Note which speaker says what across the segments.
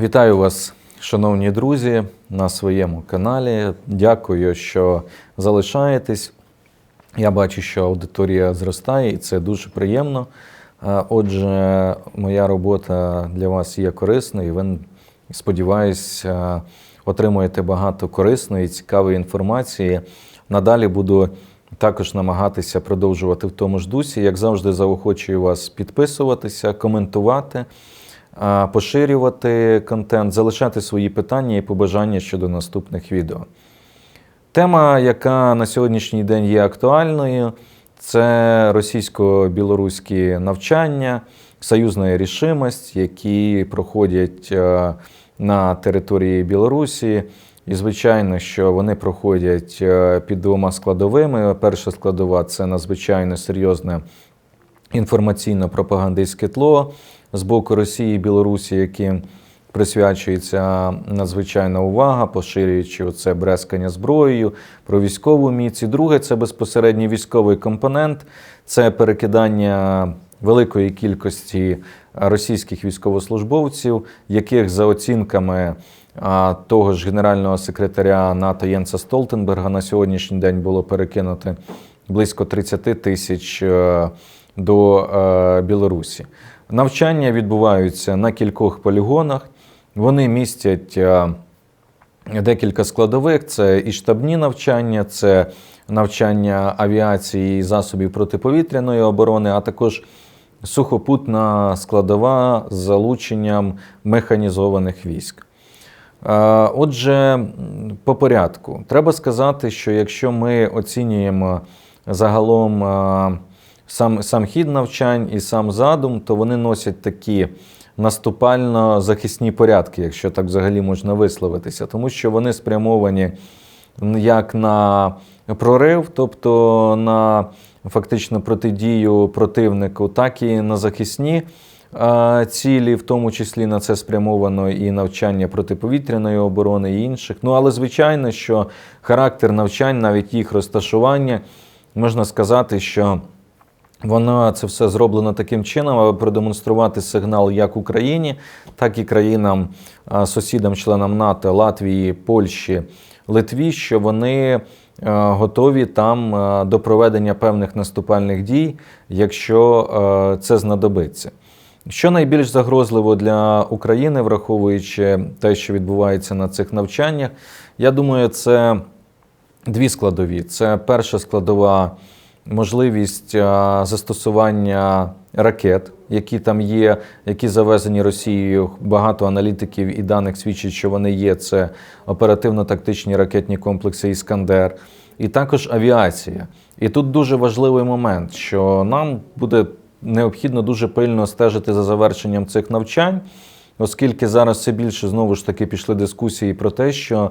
Speaker 1: Вітаю вас, шановні друзі, на своєму каналі. Дякую, що залишаєтесь. Я бачу, що аудиторія зростає, і це дуже приємно. Отже, моя робота для вас є корисною, і ви, сподіваюсь, е, отримуєте багато корисної, і цікавої інформації. Надалі буду також намагатися продовжувати в тому ж дусі. Як завжди, заохочую вас підписуватися, коментувати, поширювати контент, залишати свої питання і побажання щодо наступних відео. Тема, яка на сьогоднішній день є актуальною, це російсько-білоруські навчання, союзна рішимость, які проходять е, на території Білорусі. І, звичайно, що вони проходять е, під двома складовими. Перша складова це надзвичайно серйозне інформаційно-пропагандистське тло з боку Росії і Білорусі, яким присвячується надзвичайна увага, поширюючи оце брескання зброєю про військову міць. І друге це безпосередньо військовий компонент, це перекидання великої кількості російських військовослужбовців, яких за оцінками того ж генерального секретаря НАТО Єнса Столтенберга на сьогоднішній день було перекинути близько 30 тисяч е, до е, Білорусі. Навчання відбуваються на кількох полігонах. Вони містять е, декілька складових: це і штабні навчання, це навчання авіації і засобів протиповітряної оборони, а також сухопутна складова з залученням механізованих військ. Е, Отже, по порядку, треба сказати, що якщо ми оцінюємо загалом е, сам, сам хід навчань і сам задум, то вони носять такі наступально-захисні порядки, якщо так взагалі можна висловитися, тому що вони спрямовані як на прорив, тобто на фактично протидію противнику, так і на захисні цілі, в тому числі на це спрямовано і навчання протиповітряної оборони і інших. Ну але звичайно, що характер навчань, навіть їх розташування, можна сказати, що. Воно це все зроблено таким чином, аби продемонструвати сигнал як Україні, так і країнам, сусідам, членам НАТО, Латвії, Польщі, Литві, що вони готові там до проведення певних наступальних дій, якщо це знадобиться. Що найбільш загрозливо для України, враховуючи те, що відбувається на цих навчаннях, я думаю, це дві складові. Це перша складова можливість застосування ракет, які там є, які завезені Росією. Багато аналітиків і даних свідчать, що вони є. Це оперативно-тактичні ракетні комплекси Іскандер, і також авіація. І тут дуже важливий момент, що нам буде необхідно дуже пильно стежити за завершенням цих навчань, оскільки зараз все більше знову ж таки пішли дискусії про те, що е,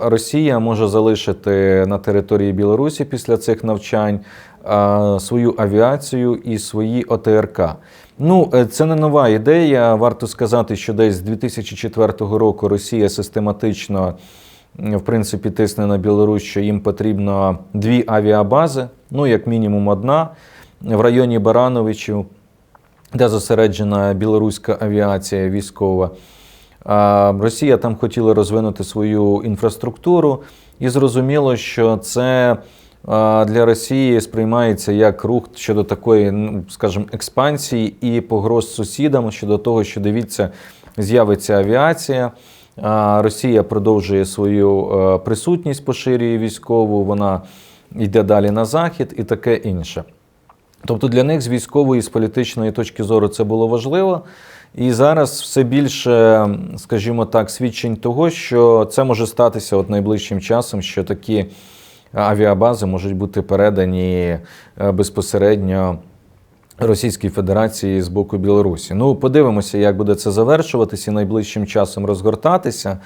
Speaker 1: Росія може залишити на території Білорусі після цих навчань е, свою авіацію і свої ОТРК. Ну, е, це не нова ідея. Варто сказати, що десь з 2004 року Росія систематично в принципі, тисне на Білорусь, що їм потрібно дві авіабази, ну, як мінімум, одна в районі Барановичів, де зосереджена білоруська авіація військова. Росія там хотіла розвинути свою інфраструктуру, і зрозуміло, що це для Росії сприймається як рух щодо такої, ну, скажімо, експансії і погроз сусідам щодо того, що дивіться, з'явиться авіація. Росія продовжує свою присутність, поширює військову, вона йде далі на захід і таке інше. Тобто для них з військової, з політичної точки зору це було важливо. І зараз все більше, скажімо так, свідчень того, що це може статися от найближчим часом, що такі авіабази можуть бути передані е, безпосередньо Російській Федерації з боку Білорусі. Ну, подивимося, як буде це завершуватися і найближчим часом розгортатися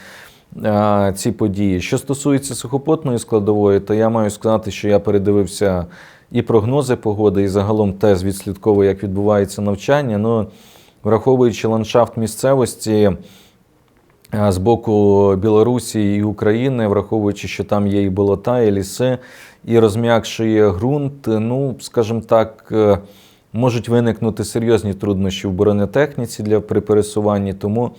Speaker 1: е, ці події. Що стосується сухопутної складової, то я маю сказати, що я передивився і прогнози погоди, і загалом теж відслідковую, як відбувається навчання. Ну, враховуючи ландшафт місцевості. е, З боку Білорусі і України, враховуючи, що там є і болота, і ліси, і розм'якшує ґрунт, ну, скажімо так, е, можуть виникнути серйозні труднощі в бронетехніці для при пересуванні. Тому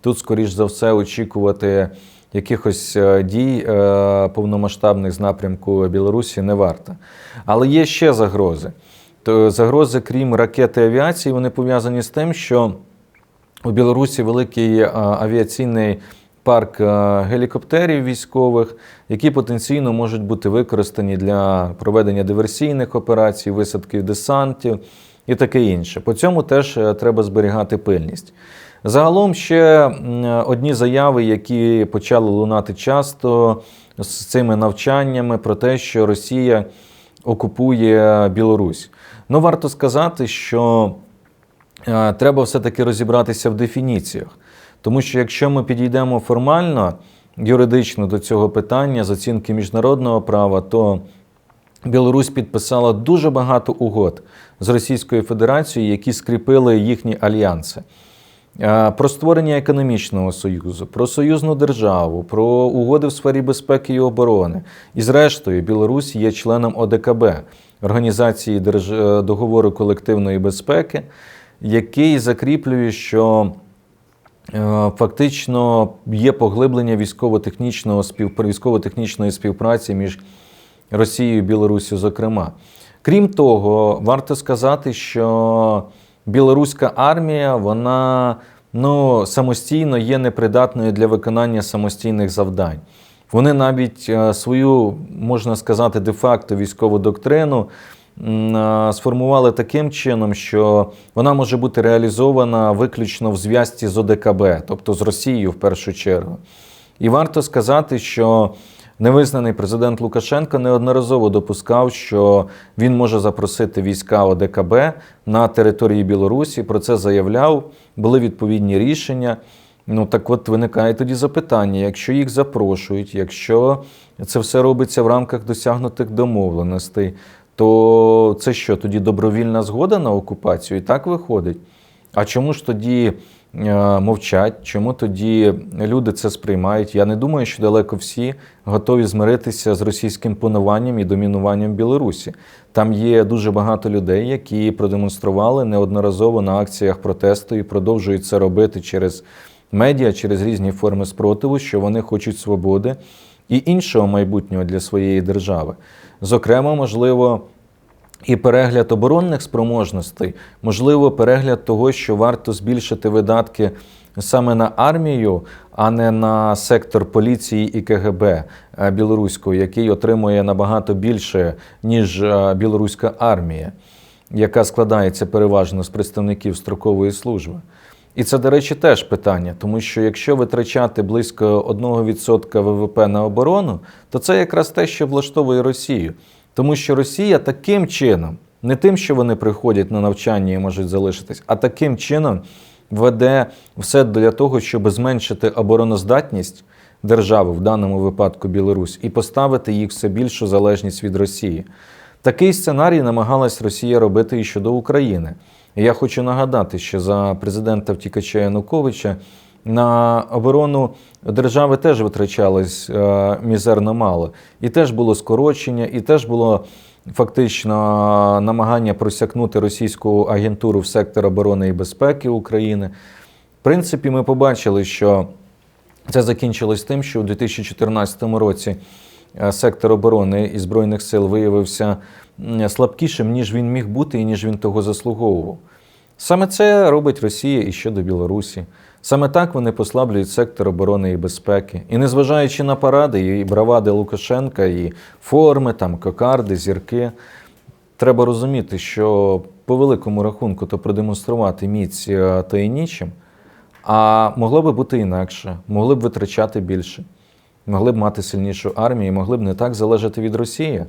Speaker 1: тут, скоріш за все, очікувати якихось е, дій повномасштабних з напрямку Білорусі не варто. Але є ще загрози. То загрози, крім ракети авіації, вони пов'язані з тим, що у Білорусі великий е, авіаційний парк е, гелікоптерів військових, які потенційно можуть бути використані для проведення диверсійних операцій, висадків десантів і таке інше. По цьому теж е, треба зберігати пильність. Загалом ще одні заяви, які почали лунати часто з цими навчаннями про те, що Росія окупує Білорусь. Ну, варто сказати, що е, треба все-таки розібратися в дефініціях. Тому що якщо ми підійдемо формально, юридично до цього питання з оцінки міжнародного права, то Білорусь підписала дуже багато угод з Російською Федерацією, які скріпили їхні альянси. Про створення економічного союзу, про союзну державу, про угоди в сфері безпеки і оборони. І зрештою, Білорусь є членом ОДКБ Організації е, договору колективної безпеки, який закріплює, що е, фактично є поглиблення військово-технічного військово-технічної співпраці між Росією і Білорусію, зокрема. Крім того, варто сказати, що білоруська армія вона ну, самостійно є непридатною для виконання самостійних завдань. Вони навіть е, свою, можна сказати, де-факто військову доктрину е, сформували таким чином, що вона може бути реалізована виключно в зв'язці з ОДКБ, тобто з Росією в першу чергу. І варто сказати, що невизнаний президент Лукашенко неодноразово допускав, що він може запросити війська ОДКБ на території Білорусі. Про це заявляв, були відповідні рішення. Ну так от виникає тоді запитання: якщо їх запрошують, якщо це все робиться в рамках досягнутих домовленостей, то це що, тоді добровільна згода на окупацію? І так виходить. А чому ж тоді мовчать? Чому тоді люди це сприймають? Я не думаю, що далеко всі готові змиритися з російським пануванням і домінуванням Білорусі. Там є дуже багато людей, які продемонстрували неодноразово на акціях протесту і продовжують це робити через медіа, через різні форми спротиву, що вони хочуть свободи і іншого майбутнього для своєї держави. Зокрема, можливо. І перегляд оборонних спроможностей, можливо, перегляд того, що варто збільшити видатки саме на армію, а не на сектор поліції і КГБ е, білоруського, який отримує набагато більше, ніж е, білоруська армія, яка складається переважно з представників строкової служби. І це, до речі, теж питання, тому що якщо витрачати близько 1% ВВП на оборону, то це якраз те, що влаштовує Росію. Тому що Росія таким чином, не тим, що вони приходять на навчання і можуть залишитись, а таким чином веде все для того, щоб зменшити обороноздатність держави, в даному випадку Білорусь, і поставити їх все більшу залежність від Росії. Такий сценарій намагалась Росія робити і щодо України. Я хочу нагадати, що за президента втікача Януковича на оборону держави теж витрачалось е, мізерно мало. І теж було скорочення, і теж було фактично намагання просякнути російську агентуру в сектор оборони і безпеки України. В принципі, ми побачили, що це закінчилось тим, що у 2014 році е, сектор оборони і Збройних сил виявився слабкішим, ніж він міг бути і ніж він того заслуговував. Саме це робить Росія і щодо Білорусі. Саме так вони послаблюють сектор оборони і безпеки. І незважаючи на паради і бравади Лукашенка, і форми, там, кокарди, зірки, треба розуміти, що по великому рахунку то продемонструвати міць е, то і нічим, а могло би бути інакше, могли б витрачати більше, могли б мати сильнішу армію, могли б не так залежати від Росії,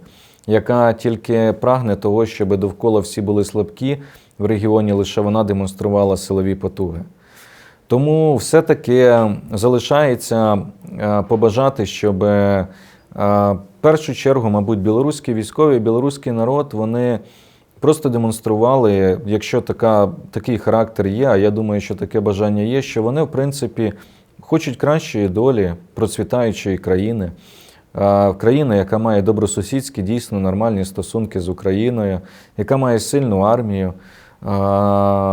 Speaker 1: яка тільки прагне того, щоб довкола всі були слабкі в регіоні, лише вона демонструвала силові потуги. Тому все-таки залишається е, побажати, щоб е, в першу чергу, мабуть, білоруські військові, білоруський народ, вони просто демонстрували, якщо така, такий характер є, а я думаю, що таке бажання є, що вони, в принципі, хочуть кращої долі, процвітаючої країни. Е, Країна, яка має добросусідські, дійсно нормальні стосунки з Україною, яка має сильну армію,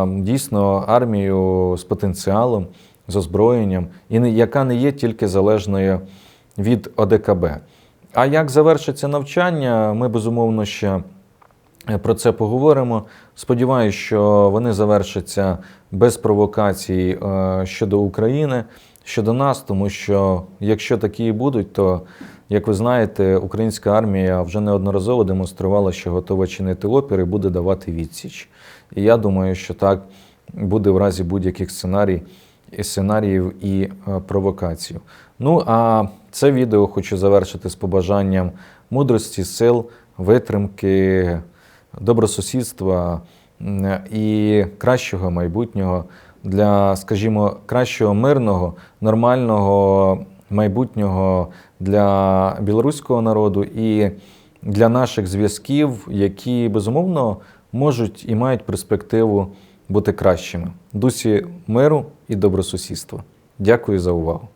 Speaker 1: дійсно армію з потенціалом, з озброєнням, і яка не є тільки залежною від ОДКБ. А як завершиться навчання, ми безумовно ще е, про це поговоримо. Сподіваюсь, що вони завершаться без провокацій е, щодо України, щодо нас, тому що якщо такі будуть, то як ви знаєте, українська армія вже неодноразово демонструвала, що готова чинити опір і буде давати відсіч. І я думаю, що так буде в разі будь-яких сценарій, сценаріїв і е, провокацій. Ну а це відео хочу завершити з побажанням мудрості, сил, витримки, добросусідства і кращого майбутнього для, скажімо, кращого мирного, нормального майбутнього для білоруського народу і для наших зв'язків, які безумовно можуть і мають перспективу бути кращими. Дусі миру і добросусідства. Дякую за увагу.